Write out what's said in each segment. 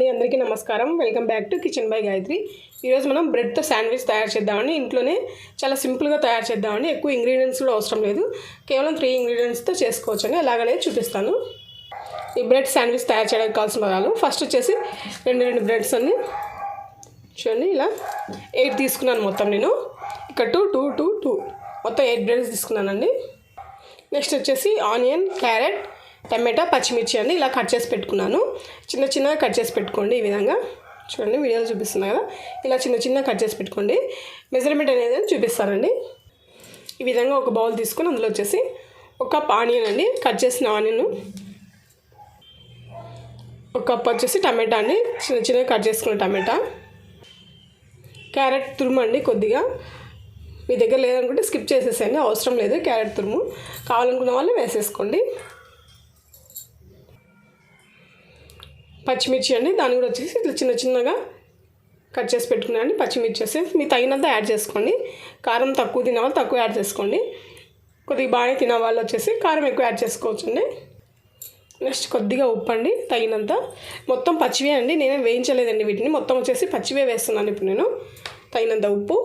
అండి అందరికీ నమస్కారం. Welcome back to kitchen by Gayatri ఈరోజు మనం బ్రెడ్తో శాండ్విచ్ తయారు చేద్దామండి. ఇంట్లోనే చాలా సింపుల్గా తయారు చేద్దామండి. ఎక్కువ ఇంగ్రీడియంట్స్ కూడా అవసరం లేదు. కేవలం త్రీ ఇంగ్రీడియంట్స్తో చేసుకోవచ్చు అండి అలాగనే చూపిస్తాను. ఈ బ్రెడ్ శాండ్విచ్ తయారు చేయడానికి కావాల్సిన పదాలు. ఫస్ట్ వచ్చేసి రెండు రెండు బ్రెడ్స్ అన్ని చూడండి ఇలా ఎయిట్ తీసుకున్నాను మొత్తం నేను. ఇక్కడ టూ టూ టూ టూ మొత్తం ఎయిట్ బ్రెడ్స్ తీసుకున్నానండి. నెక్స్ట్ వచ్చేసి ఆనియన్ క్యారెట్ టమాటా పచ్చిమిర్చి అండి ఇలా కట్ చేసి పెట్టుకున్నాను. చిన్న చిన్నగా కట్ చేసి పెట్టుకోండి ఈ విధంగా. చూడండి వీడియోలో చూపిస్తున్నా కదా. ఇలా చిన్న చిన్న కట్ చేసి పెట్టుకోండి. మెజర్మెంట్ అనేది చూపిస్తానండి. ఈ విధంగా ఒక బౌల్ తీసుకొని అందులో వచ్చేసి ఒక కప్ ఆనియన్ అండి. కట్ చేసిన ఆనియన్ ఒక కప్ వచ్చేసి టమాటా అండి. చిన్న చిన్నగా కట్ చేసుకున్న టమాటా. క్యారెట్ తురుము అండి కొద్దిగా. మీ దగ్గర లేదనుకుంటే స్కిప్ చేసేసేయండి అవసరం లేదు క్యారెట్ తురుము. కావాలనుకున్న వాళ్ళు వేసేసుకోండి. పచ్చిమిర్చి అండి దాన్ని కూడా వచ్చేసి ఇట్లా చిన్న చిన్నగా కట్ చేసి పెట్టుకున్నాను పచ్చిమిర్చి వేసి మీ తగినంత యాడ్ చేసుకోండి. కారం తక్కువ తినే వాళ్ళు తక్కువ యాడ్ చేసుకోండి. కొద్దిగా బాగానే తినే వాళ్ళు వచ్చేసి కారం ఎక్కువ యాడ్ చేసుకోవచ్చు అండి నెక్స్ట్ కొద్దిగా ఉప్పు అండి తగినంత. మొత్తం పచ్చివే అండి నేనే వేయించలేదండి వీటిని. మొత్తం వచ్చేసి పచ్చివే వేస్తున్నాను ఇప్పుడు నేను. తగినంత ఉప్పు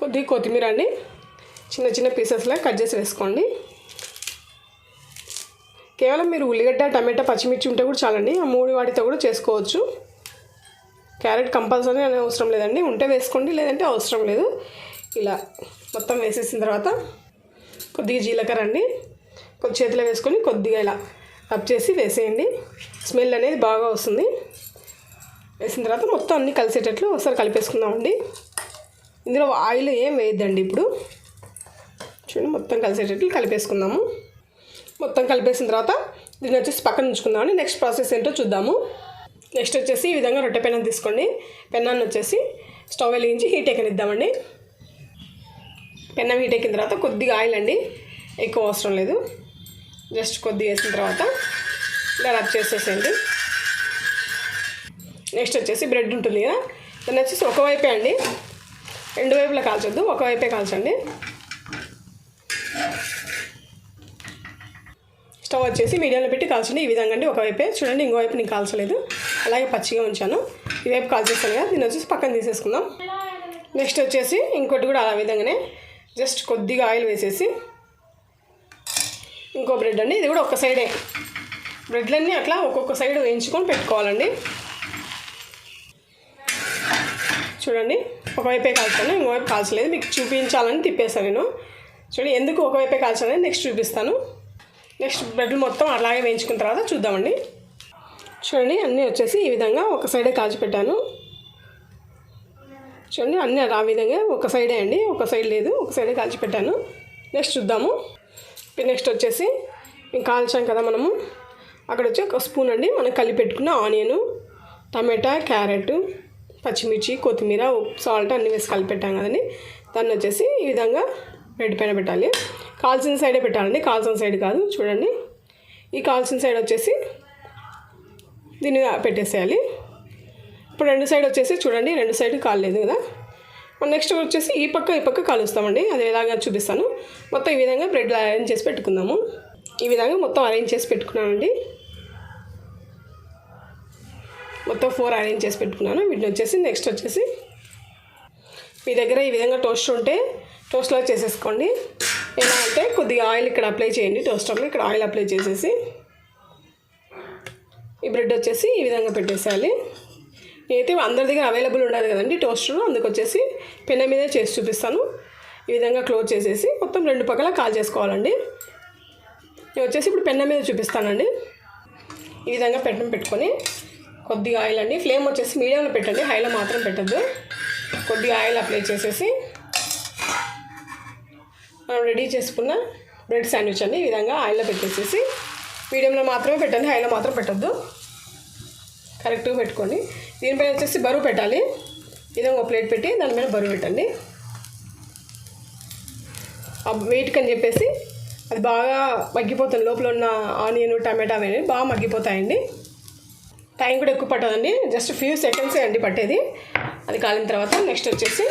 కొద్దిగా కొత్తిమీర అండి. చిన్న చిన్న పీసెస్లా కట్ చేసి వేసుకోండి. కేవలం మీరు ఉల్లిగడ్డ టమాటా పచ్చిమిర్చి ఉంటే కూడా చాలండి. ఆ మూడు వాటితో కూడా చేసుకోవచ్చు. క్యారెట్ కంపల్సరీ అనే అవసరం లేదండి. ఉంటే వేసుకోండి లేదంటే అవసరం లేదు. ఇలా మొత్తం వేసేసిన తర్వాత కొద్దిగా జీలకర్ర అండి. కొద్ది చేతిలో వేసుకొని కొద్దిగా ఇలా రబ్ చేసి వేసేయండి. స్మెల్ అనేది బాగా వస్తుంది. వేసిన తర్వాత మొత్తం అన్నీ కలిసేటట్లు ఒకసారి కలిపేసుకుందామండి. ఇందులో ఆయిల్ ఏం వేయద్దండి ఇప్పుడు. చూడండి మొత్తం కలిసేటట్లు కలిపేసుకుందాము. మొత్తం కలిపేసిన తర్వాత దీన్ని వచ్చేసి పక్కన ఉంచుకుందామని నెక్స్ట్ ప్రాసెస్ ఏంటో చూద్దాము. నెక్స్ట్ వచ్చేసి ఈ విధంగా రొట్టె పెనం తీసుకోండి. పెన్నాన్ని వచ్చేసి స్టవ్ వెలిగించి హీట్ ఎక్కనిద్దామండి. పెన్నం హీట్ ఎక్కిన తర్వాత కొద్దిగా ఆయిల్ అండి. ఎక్కువ అవసరం లేదు. జస్ట్ కొద్దిగా వేసిన తర్వాత ఇలా రబ్ చేసేసేయండి. నెక్స్ట్ వచ్చేసి బ్రెడ్ ఉంటుంది కదా. దాన్ని వచ్చేసి ఒకవైపే అండి. రెండు వైపులా కాల్చొద్దు. ఒకవైపే కాల్చండి. స్టవ్ వచ్చేసి మీడియంలో పెట్టి కాల్చండి. ఈ విధంగా అండి. ఒకవైపే చూడండి ఇంకోవైపు నేను కాల్చలేదు. అలాగే పచ్చిగా ఉంచాను. ఈ వైపు కాల్చేస్తాను కదా దీన్ని వచ్చేసి పక్కన తీసేసుకుందాం. నెక్స్ట్ వచ్చేసి ఇంకోటి కూడా అలా విధంగానే జస్ట్ కొద్దిగా ఆయిల్ వేసేసి ఇంకో బ్రెడ్ అండి. ఇది కూడా ఒక సైడే. బ్రెడ్లన్నీ అట్లా ఒక్కొక్క సైడ్ వేయించుకొని పెట్టుకోవాలండి. చూడండి ఒకవైపే కాల్చాను ఇంకోవైపు కాల్చలేదు. మీకు చూపించాలని తిప్పేస్తాను నేను. చూడండి ఎందుకు ఒకవైపే కాల్చాలని నెక్స్ట్ చూపిస్తాను. నెక్స్ట్ బ్రెడ్ మొత్తం అలాగే వేయించుకున్న తర్వాత చూద్దామండి. చూడండి అన్నీ వచ్చేసి ఈ విధంగా ఒక సైడే కాల్చి పెట్టాను. చూడండి అన్నీ ఆ విధంగా ఒక సైడే అండి ఒక సైడ్ లేదు ఒక సైడే కాల్చి పెట్టాను. నెక్స్ట్ చూద్దాము. నెక్స్ట్ వచ్చేసి కాల్చాం కదా మనము. అక్కడ వచ్చి ఒక స్పూన్ అండి మనం కలిపి పెట్టుకున్న ఆనియన్ టమాటా క్యారెట్ పచ్చిమిర్చి కొత్తిమీర ఉప్పు సాల్ట్ అన్నీ వేసి కలిపి పెట్టాం కదండి. దాన్ని వచ్చేసి ఈ విధంగా బ్రెడ్ పైన పెట్టాలి. కాల్చిన సైడే పెట్టాలండి. కాల్చిన సైడ్ కాదు. చూడండి. ఈ కాల్చిన సైడ్ వచ్చేసి దీన్ని పెట్టేసేయాలి. ఇప్పుడు రెండు సైడ్ వచ్చేసి చూడండి. రెండు సైడ్ కాలేదు కదా. నెక్స్ట్ వచ్చేసి ఈ పక్క ఈ పక్క కాలుస్తామండి. అది ఎలాగా చూపిస్తాను. మొత్తం ఈ విధంగా బ్రెడ్ అరేంజ్ చేసి పెట్టుకుందాము. ఈ విధంగా మొత్తం అరేంజ్ చేసి పెట్టుకున్నానండి. మొత్తం ఫోర్ అరేంజ్ చేసి పెట్టుకున్నాను. వీటిని వచ్చేసి నెక్స్ట్ వచ్చేసి మీ దగ్గర ఈ విధంగా టోస్ట్ ఉంటే టోస్ట్లో చేసేసుకోండి. ఎలా అంటే కొద్దిగా ఆయిల్ ఇక్కడ అప్లై చేయండి. టోస్టర్లో ఇక్కడ ఆయిల్ అప్లై చేసేసి ఈ బ్రెడ్ వచ్చేసి ఈ విధంగా పెట్టేసేయాలి. నేనైతే అందరి దగ్గర అవైలబుల్ ఉండదు కదండి టోస్టర్ అందుకు వచ్చేసి పెన్న మీదే చేసి చూపిస్తాను. ఈ విధంగా క్లోజ్ చేసేసి మొత్తం రెండు పక్కల కాల్ చేసుకోవాలండి. నేను వచ్చేసి ఇప్పుడు పెన్న మీద చూపిస్తానండి. ఈ విధంగా పెట్టడం పెట్టుకొని కొద్దిగా ఆయిల్ అండి. ఫ్లేమ్ వచ్చేసి మీడియంలో పెట్టండి. హైలో మాత్రం పెట్టద్దు. కొద్దిగా ఆయిల్ అప్లై చేసేసి మనం రెడీ చేసుకున్న బ్రెడ్ శాండ్విచ్ అండి. ఈ విధంగా ఆయిల్లో పెట్టేసేసి మీడియంలో మాత్రమే పెట్టండి. హైలో మాత్రం పెట్టద్దు. కరెక్ట్గా పెట్టుకోండి. దీనిపైన వచ్చేసి బరువు పెట్టాలి. విధంగా ఒక ప్లేట్ పెట్టి దాని మీద బరువు పెట్టండి. ఆ వెయిట్కి అని చెప్పేసి అది బాగా మగ్గిపోతుంది. లోపల ఉన్న ఆనియన్ టమాటా అవన్నీ బాగా మగ్గిపోతాయండి. టైం కూడా ఎక్కువ పట్టదండి. జస్ట్ ఫ్యూ సెకండ్సే అండి పట్టేది. అది కాలిన తర్వాత నెక్స్ట్ వచ్చేసి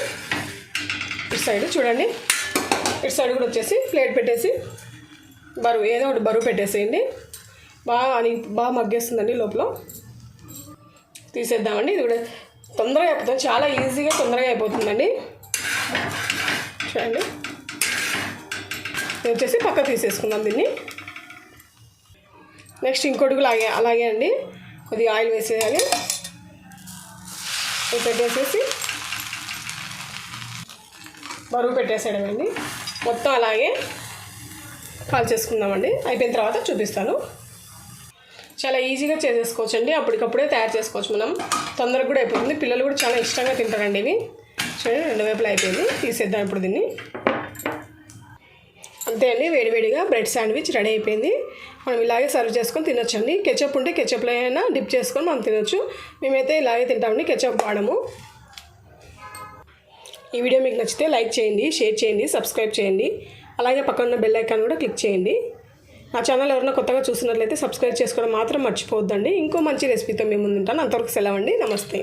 ఇటు సైడ్ చూడండి. ఇటు సైడ్ కూడా వచ్చేసి ప్లేట్ పెట్టేసి బరువు ఏదో ఒకటి బరువు పెట్టేసేయండి. బాగా అని బాగా మగ్గేస్తుందండి లోపల. తీసేద్దామండి. ఇది కూడా తొందరగా అయిపోతుంది. చాలా ఈజీగా తొందరగా అయిపోతుందండి. చూడండి. ఇది వచ్చేసి పక్క తీసేసుకుందాం దీన్ని. నెక్స్ట్ ఇంకోటి అలాగే అలాగే అండి. కొద్దిగా ఆయిల్ వేసేయాలి. పెట్టేసేసి బరువు పెట్టేసేయడం అండి మొత్తం అలాగే కాల్ చేసుకుందామండి. అయిపోయిన తర్వాత చూపిస్తాను. చాలా ఈజీగా చేసేసుకోవచ్చు అండి అప్పటికప్పుడే తయారు చేసుకోవచ్చు మనం. తొందరగా కూడా అయిపోతుంది. పిల్లలు కూడా చాలా ఇష్టంగా తింటారండి ఇవి. చూడండి రెండు వైపులు అయిపోయింది. తీసేద్దాం ఇప్పుడు దీన్ని. అంతే అండి. వేడివేడిగా బ్రెడ్ శాండ్విచ్ రెడీ అయిపోయింది. మనం ఇలాగే సర్వ్ చేసుకొని తినొచ్చండి. కెచప్ ఉంటే కెచప్లో అయినా డిప్ చేసుకొని మనం తినొచ్చు. మేమైతే ఇలాగే తింటామండి. కెచప్ వాడము. ఈ వీడియో మీకు నచ్చితే లైక్ చేయండి షేర్ చేయండి సబ్స్క్రైబ్ చేయండి. అలాగే పక్కన ఉన్న బెల్ ఐకాన్ కూడా క్లిక్ చేయండి. నా ఛానల్ ఎవరైనా కొత్తగా చూసినట్లయితే సబ్స్క్రైబ్ చేసుకోవడం మాత్రం మర్చిపోవద్దండి. ఇంకో మంచి రెసిపీతో మేము ముందుంటాను అంతవరకు సెలవండి నమస్తే.